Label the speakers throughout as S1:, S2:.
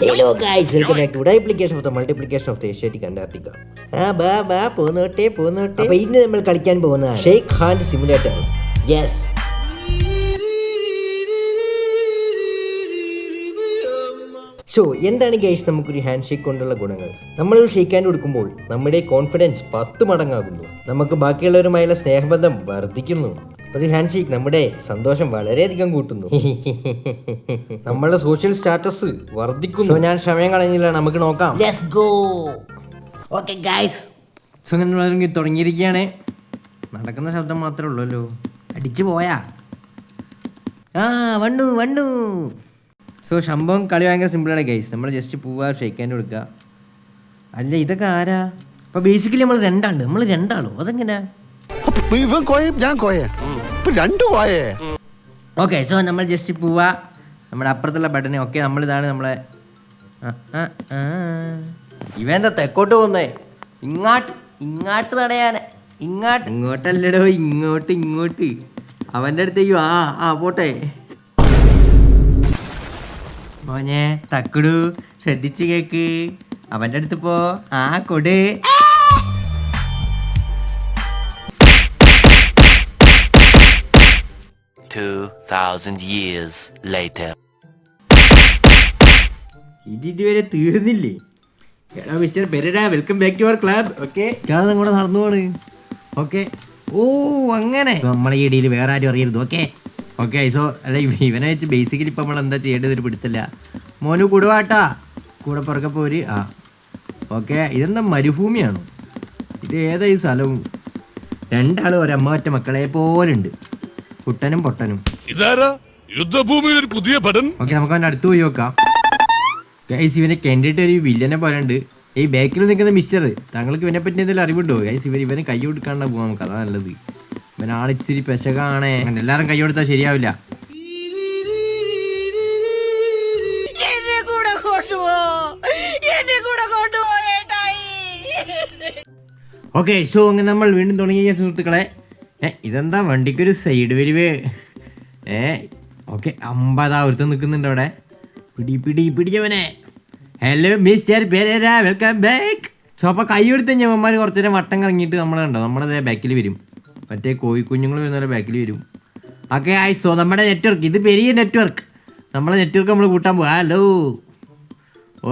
S1: Hello guys welcome back to duplication of the multiplication of the Asiatic Antarctica ആ ബാ ബാ പോന്നോട്ടെ പോന്നോട്ടെ. അപ്പോൾ ഇന്ന് നമ്മൾ കളിക്കാൻ പോകുന്നതാണ് shake hand simulator yes so എന്താണ് ഗൈസ് നമുക്കൊരു ഹാൻഡ് ഷേക്ക് കൊണ്ടുള്ള ഗുണങ്ങൾ? നമ്മളൊരു ഷേക്ക് ഹാൻഡ് കൊടുക്കുമ്പോൾ നമ്മുടെ കോൺഫിഡൻസ് പത്ത് മടങ്ങാകുന്നു നമുക്ക് ബാക്കിയുള്ളവരുമായുള്ള സ്നേഹബന്ധം വർദ്ധിക്കുന്നു. ഒരു ഹാൻഡ് ഷേക്ക് നമ്മുടെ സന്തോഷം വളരെയധികം കൂട്ടുന്നു. നമ്മളുടെ സോഷ്യൽ സ്റ്റാറ്റസ് വർദ്ധിക്കുന്നു. ഞാൻ സമയം കളഞ്ഞില്ല നമുക്ക് നോക്കാം. ലെറ്റ്സ് ഗോ ഓക്കെ ഗൈസ് തുടങ്ങിയിരിക്കുകയാണ്. നടക്കുന്ന ശബ്ദം മാത്രമേ ഉള്ളല്ലോ. അടിച്ചു പോയാ. ആ വണ്ണു വണ്ണു സോ സംഭവം കളി ഭയങ്കര സിമ്പിളാണ് ഗൈസ് നമ്മൾ ജസ്റ്റ് പോവാ ഷേക്ക് ഹാൻഡ് കൊടുക്കുക അല്ല ഇതൊക്കെ ആരാ? അപ്പോൾ ബേസിക്കലി നമ്മൾ രണ്ടാണ് നമ്മൾ രണ്ടാണോ അതെങ്ങനെയാ
S2: അപ്പൊ ഇവൻ കോയം ഞാൻ കോയ. ഇപ്പൊ രണ്ടു കോയേ.
S1: ഓക്കെ സോ നമ്മൾ ജസ്റ്റ് പോവാ. നമ്മുടെ അപ്പുറത്തുള്ള ബട്ടനെ ഓക്കെ നമ്മൾ ഇതാണ് നമ്മളെ. എന്താ തെക്കോട്ട് പോകുന്നേ? ഇങ്ങാട്ട് ഇങ്ങാട്ട് തടയാൻ ഇങ്ങാട്ട്. ഇങ്ങോട്ടല്ലടോ ഇങ്ങോട്ട് ഇങ്ങോട്ട്. അവന്റെ അടുത്തേക്ക് ആ ആ പോട്ടെ. മോനെ തക്കുടു ശ്രദ്ധിച്ച് കേക്ക്. അവന്റെ അടുത്ത് പോ. ആ കൊട്.
S3: Two thousand years later.
S1: ഇത് ഇതുവരെ തീർന്നില്ലേ? എടാ mister പെരഡ welcome back to our club okay ഇയാളെ കൂടെ നടന്നു പോണ്. ഓക്കെ ഓ അങ്ങനെ. നമ്മളെ ഈ ഇടയിൽ വേറെ ആരും അറിയരുത് ഓക്കെ ഓക്കെ സോ അല്ല ഇവനെ വെച്ച് ബേസിക്കലി ഇപ്പം നമ്മൾ എന്താ ചെയ്യേണ്ടത് ഒരു പിടുത്തില്ല മോനു കൂടുവാട്ടാ. കൂടെ പുറകെ പോര്. ആ. ഓക്കെ ഇതെന്താ മരുഭൂമിയാണോ? ഇത് ഏതാ ഈ സ്ഥലവും? രണ്ടാളും ഒരമ്മ ഒറ്റ മക്കളെ പോലുണ്ട്. കുട്ടനും പൊട്ടനും.
S4: ഇതാരാ? യുദ്ധഭൂമിയിൽ ഒരു പുതിയ പടൻ
S1: ഓക്കെ നമുക്ക് അവന്റെ അടുത്ത് പോയി നോക്കാം. ഗൈസ് ഇവനെ കണ്ടിട്ട് ഒരു വില്ലനെ പോലെ ഉണ്ട്. ഈ ബാക്കിൽ നിൽക്കുന്ന മിസ്റ്റർ താങ്കൾക്ക് ഇവനെ പറ്റി എന്തെങ്കിലും അറിവുണ്ടോ? ഗൈസ് ഇവർ ഇവനെ കൈ കൊടുക്കാണ്ട പോവാം നമുക്ക്. അതാ നല്ലത്. ഇവനാളിച്ചിരി പെശകാണേ. അങ്ങനെ എല്ലാവരും കൈ കൊടുത്താൽ ശരിയാവില്ല. ഓക്കെ സോ അങ്ങനെ നമ്മൾ വീണ്ടും തുടങ്ങിയ സുഹൃത്തുക്കളെ ഏ ഇതെന്താ വണ്ടിക്ക് ഒരു സൈഡ് വരിവ്? ഏ ഓക്കെ അമ്പതാ ഒരുത്തം നിൽക്കുന്നുണ്ട് അവിടെ. പിടി പിടി പിടിച്ചവനെ hello mister Pereira welcome back so അപ്പോൾ കൈ എടുത്ത് ഞമ്മമാർ കുറച്ച് നേരം വട്ടം കറങ്ങിയിട്ട് നമ്മൾ കണ്ടോ? നമ്മുടെ ബാക്കിൽ വരും. മറ്റേ കോഴിക്കുഞ്ഞുങ്ങൾ വരുന്നവരെ ബാക്കിൽ വരും ഓക്കെ ആയി സോ നമ്മുടെ നെറ്റ്വർക്ക് ഇത് പെരിയ നെറ്റ്വർക്ക് നമ്മളെ നെറ്റ്വർക്ക് നമ്മൾ കൂട്ടാൻ പോവാ. ഹലോ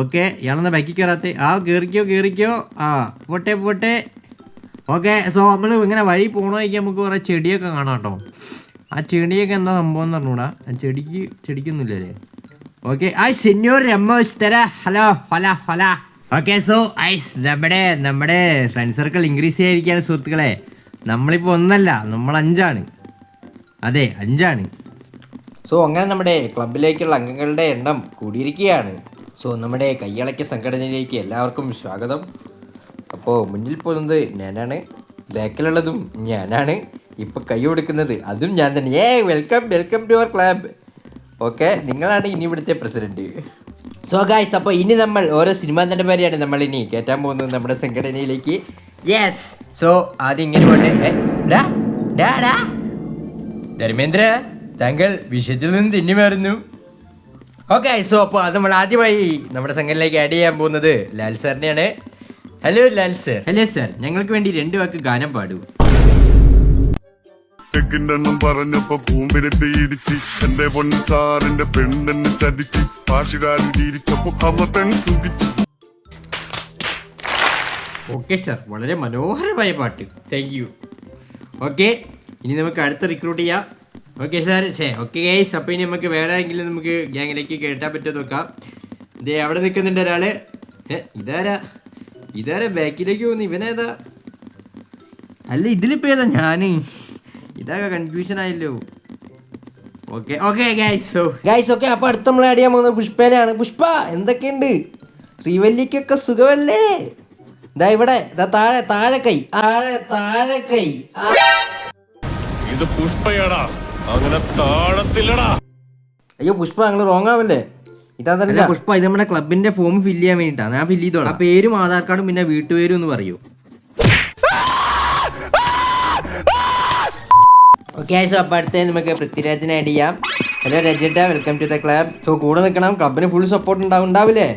S1: ഓക്കെ ഇയാളെന്നാ ബാക്കിൽ കയറാത്ത ആ കയറിക്കോ കയറിക്കോ ആ പോട്ടെ പോട്ടെ. ഓക്കെ സോ നമ്മൾ ഇങ്ങനെ വഴി പോകണമെങ്കിൽ നമുക്ക് കുറേ ചെടിയൊക്കെ കാണാം കേട്ടോ ആ ചെടിയൊക്കെ എന്താ സംഭവം എന്ന് പറഞ്ഞൂടാ? ആ ചെടിക്ക് ചെടിക്കൊന്നുമില്ലല്ലേ? ഓക്കെ ഐ സെന്യൂർ രമ്മോസ്തര ഹലോ ഹല ഹല. ഓക്കെ സോ ഐസ് നമ്മുടെ നമ്മുടെ ഫ്രണ്ട് സർക്കിൾ ഇൻക്രീസ് ചെയ്യാതിരിക്കുകയാണ് സുഹൃത്തുക്കളെ. നമ്മളിപ്പോൾ ഒന്നല്ല നമ്മൾ അഞ്ചാണ്. അതെ അഞ്ചാണ്. സോ അങ്ങനെ നമ്മുടെ ക്ലബിലേക്കുള്ള അംഗങ്ങളുടെ എണ്ണം കൂടിയിരിക്കുകയാണ്. സോ നമ്മുടെ കയ്യളക്കിയ സംഘടനയിലേക്ക് എല്ലാവർക്കും സ്വാഗതം. അപ്പോൾ മുന്നിൽ പോകുന്നത് ഞാനാണ് ബാക്കിലുള്ളതും ഞാനാണ്. ഇപ്പം കൈ കൊടുക്കുന്നത് അതും ഞാൻ തന്നെ. ഏ welcome welcome to our club okay നിങ്ങളാണ് ഇനി ഇവിടുത്തെ പ്രസിഡന്റ് സോ ഗായ്സ് അപ്പോൾ ഇനി നമ്മൾ ഓരോ സിനിമാ നടന്മാരെയാണ് നമ്മൾ ഇനി കയറ്റാൻ പോകുന്നത് നമ്മുടെ സംഘടനയിലേക്ക്. യെസ് സോ ആദ്യം ഇങ്ങനെ പോട്ടെ. ഡാ. ധർമ്മേന്ദ്ര താങ്കൾ വിഷയത്തിൽ നിന്ന് തിന്നി മാറുന്നു ഓക്കെ സോ അപ്പോൾ അത് നമ്മൾ ആദ്യമായി നമ്മുടെ സംഘടനയിലേക്ക് ആഡ് ചെയ്യാൻ പോകുന്നത് Lal സാറിനെയാണ്. Hello Lal sir hello sir ഞങ്ങൾക്ക് വേണ്ടി രണ്ടു വാക്ക് ഗാനം പാടൂ.
S4: എണ്ണം പറഞ്ഞപ്പോ പൂമ്പിരട്ടി ഇടിച്ച് എന്റെ പൊന്നു സാറിന്റെ പെണ്ണെന്ന് ചതിച്ച് സുഖിച്ചു.
S1: ഓക്കെ സർ വളരെ മനോഹരമായ പാട്ട്. താങ്ക് യു ഓക്കെ ഇനി നമുക്ക് അടുത്ത റിക്രൂട്ട് ചെയ്യാം. ഓക്കെ സാർ ശേ ഓക്കെ ഗൈസ് അപ്പോൾ ഇനി നമുക്ക് വേറെ ആരെങ്കിലും നമുക്ക് ഗ്യാങ്ങിലേക്ക് കേട്ടാൻ പറ്റുമോ നോക്കാം. ഇതേ അവിടെ നിൽക്കുന്നുണ്ട് ഒരാൾ ഇതാരാ? ഇതാരാ ബാക്കിലേക്ക് പോകുന്നു ഇവനേതാ? അല്ല ഇതിലിപ്പോ ഏതാ ഞാൻ ഇതാകെ കൺഫ്യൂഷൻ ആയല്ലോ. Okay okay guys so guys okay അപ്പോൾ അടുത്ത നമ്മൾ ആഡ് ചെയ്യാൻ പോകുന്നത് പുഷ്പേനാണ് പുഷ്പ എന്തൊക്കെയുണ്ട്? ശ്രീവല്ലിക്കൊക്കെ സുഖമല്ലേ? ഇതാ ഇവിടെ ഇതാ താഴെ താഴെ കൈ താഴെ താഴെ കൈ.
S4: ഇത് പുഷ്പയാടാ. അങ്ങനെ താഴത്തില്ലടാ.
S1: അയ്യോ പുഷ്പ നിങ്ങൾ റോങ് ആവല്ലേ? ഇതല്ല പുഷ്പ ഇത് നമ്മുടെ ക്ലബിന്റെ ഫോം ഫില്ല് ചെയ്യാൻ വേണ്ടിട്ടാണ് ഞാൻ ഫില്ല് ചെയ്തോളാം. ആ പേരും ആധാർ കാർഡും പിന്നെ വീട്ടുപേരും എന്ന് പറയൂ. ഓക്കെ സോ അപ്പോൾ അടുത്ത നമുക്ക് പൃഥ്വിരാജിനെ ആഡ് ചെയ്യാം. Hello രജിട്ട welcome to the club so കൂടെ നിൽക്കണം. ക്ലബിന് ഫുൾ സപ്പോർട്ട് ഉണ്ടാവും ഉണ്ടാവില്ലേ?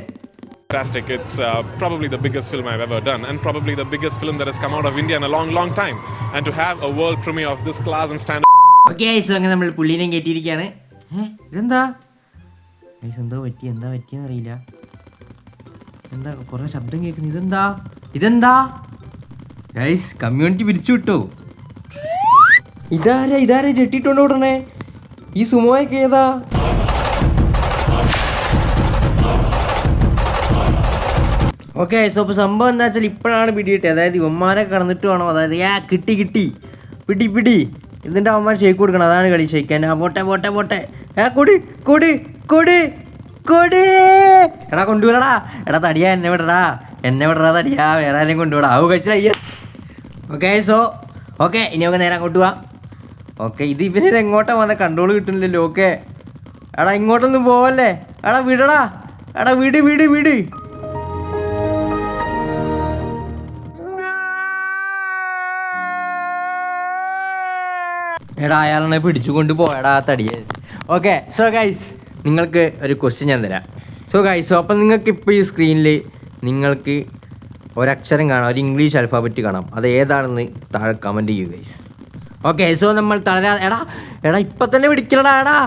S5: Fantastic. It's uh, probably the biggest film I've ever done, and probably the biggest film that has come out of India in a long, long time. And to have a world premiere of this class and standard.
S1: Okay so അങ്ങനെ നമ്മൾ പുള്ളീനെ കയറ്റിയിരിക്കുകയാണ് ഏ ഇതെന്താ? Guys എന്തോ പറ്റി? എന്താ പറ്റിയെന്ന് അറിയില്ല. എന്താ കുറേ ശബ്ദം കേൾക്കുന്നു. ഇതെന്താ? ഇതെന്താ? ഗൈസ് കമ്മ്യൂണിറ്റി പിരിച്ചു വിട്ടോ. ഇതാരാ? ഇതാരാ? ജെട്ടിട്ടോണ്ട് ഉടനെ? ഈ സുമോയൊക്കെ ഏതാ? ഓക്കെ സോ ഇപ്പോൾ സംഭവം എന്താ വെച്ചാൽ ഇപ്പോഴാണ് പിടിയിട്ടത് അതായത് ഇവന്മാരെ കടന്നിട്ട് വേണം. അതായത് ഏ കിട്ടി കിട്ടി. പിടി പിടി. ഇതിന്റെ അവന്മാർ ഷേക്ക് കൊടുക്കണം. അതാണ് കളി. ഷെയ്ക്കാൻ ആ പോട്ടെ പോട്ടെ പോട്ടെ. ഏ കൊടി കൊടി. കൊടി കൊടു. എടാ കൊണ്ടുവരടാ. എടാ തടിയാ എന്നെ വിടടാ. എന്നെ വിടടാ തടിയാ. വേറെ ആരെയും കൊണ്ടുവിടാ. ആവു കഴിച്ചില്ല ഓക്കെ സോ ഓക്കെ ഇനി നമുക്ക് നേരെ അങ്ങോട്ട് പോവാം. ഓക്കെ ഇത് ഇവനിത് എങ്ങോട്ടാ വന്ന കൺട്രോൾ കിട്ടുന്നില്ലല്ലോ ഓക്കെ എടാ ഇങ്ങോട്ടൊന്നും പോവല്ലേ? എടാ വിടടാ. എടാ വിട് വിട് വിട്. എടാ അയാളെ പിടിച്ചുകൊണ്ട് പോയടാ തടിയേ. തടിയെ ഓക്കെ സോ ഗൈസ് നിങ്ങൾക്ക് ഒരു ക്വസ്റ്റ്യൻ ഞാൻ തരാം. സോ ഗൈസ് അപ്പം നിങ്ങൾക്ക് ഇപ്പോൾ ഈ സ്ക്രീനിൽ നിങ്ങൾക്ക് ഒരക്ഷരം കാണാം ഒരു ഇംഗ്ലീഷ് അൽഫാബറ്റ് കാണാം. അത് ഏതാണെന്ന് താഴെ കമന്റ് ചെയ്യൂ ഗൈസ് ഓക്കെ സോ നമ്മൾ തളരാ എടാ എടാ ഇപ്പം തന്നെ പിടിക്കലടാ എടാ.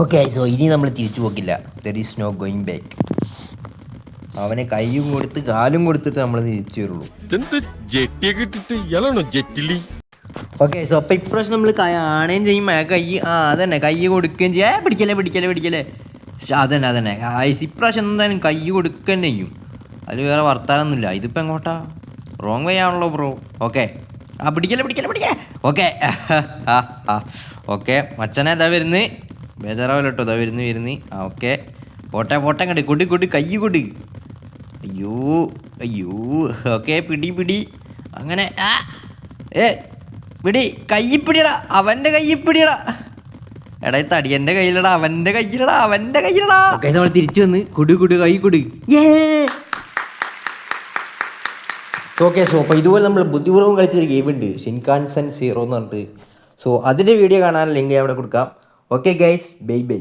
S1: ഓക്കെ സോ ഇനി നമ്മൾ തിരിച്ചു പോക്കില്ല. There is no going back അവനെ കൈയും കൊടുത്ത് കാലും കൊടുത്തിട്ട് നമ്മൾ തിരിച്ചു വരുള്ളൂ.
S6: ജെട്ടിയൊക്കെ ഇട്ടിട്ട് ഇയാളാണോ ജെറ്റിലി
S1: ഓക്കെ സോ അപ്പം ഇപ്രാവശ്യം നമ്മൾ ആണേം ചെയ്യും കൈ ആ അതന്നെ കൈ കൊടുക്കുകയും ചെയ്യാ. ഏ പിടിക്കല്ലേ പിടിക്കല്ലേ പിടിക്കല്ലേ? ശ്ശെ, അതന്നെ അതന്നെ. ഇപ്രാവശ്യം എന്തായാലും കൈ കൊടുക്കുകയും ചെയ്യും. അതിൽ വേറെ വർത്താനൊന്നുമില്ല. ഇതിപ്പോൾ എങ്ങോട്ടാ? റോങ് വേ ആണല്ലോ ബ്രോ ഓക്കെ ആ പിടിക്കല്ലേ പിടിക്കല്ലേ പിടിക്കേ ഓക്കെ ഓക്കെ മച്ചനെ ഇതാ വരുന്ന്. ബേജാറാവല്ലോ കേട്ടോ ഇതാ വരുന്ന് വരുന്ന്. ആ ഓക്കെ പോട്ടെ പോട്ടെ കണ്ടി കൊടി കൊടി കൈ കൊടി. അയ്യോ അയ്യോ ഓക്കെ പിടി പിടി. അങ്ങനെ ആ ഏ പിടി കൈ പിടിയടാ അവന്റെ കൈ പിടിയടാ എടാ ഈ തടിയന്റെ കയ്യിലടാ അവന്റെ കയ്യിലടാ അവന്റെ കയ്യിലടാ. നമ്മൾ തിരിച്ചു വന്ന് കുടി കുടി കൈ കുടി. ഓക്കെ സോ അപ്പോൾ ഇതുപോലെ നമ്മൾ ബുദ്ധിപൂർവം കളിച്ചൊരു ഗെയിം ഉണ്ട്. ഷിൻകാൻസൻ സീറോ എന്ന് പറഞ്ഞിട്ട്. സോ അതിന്റെ വീഡിയോ കാണാൻ ലിങ്ക് അവിടെ കൊടുക്കാം. Okay guys bye bye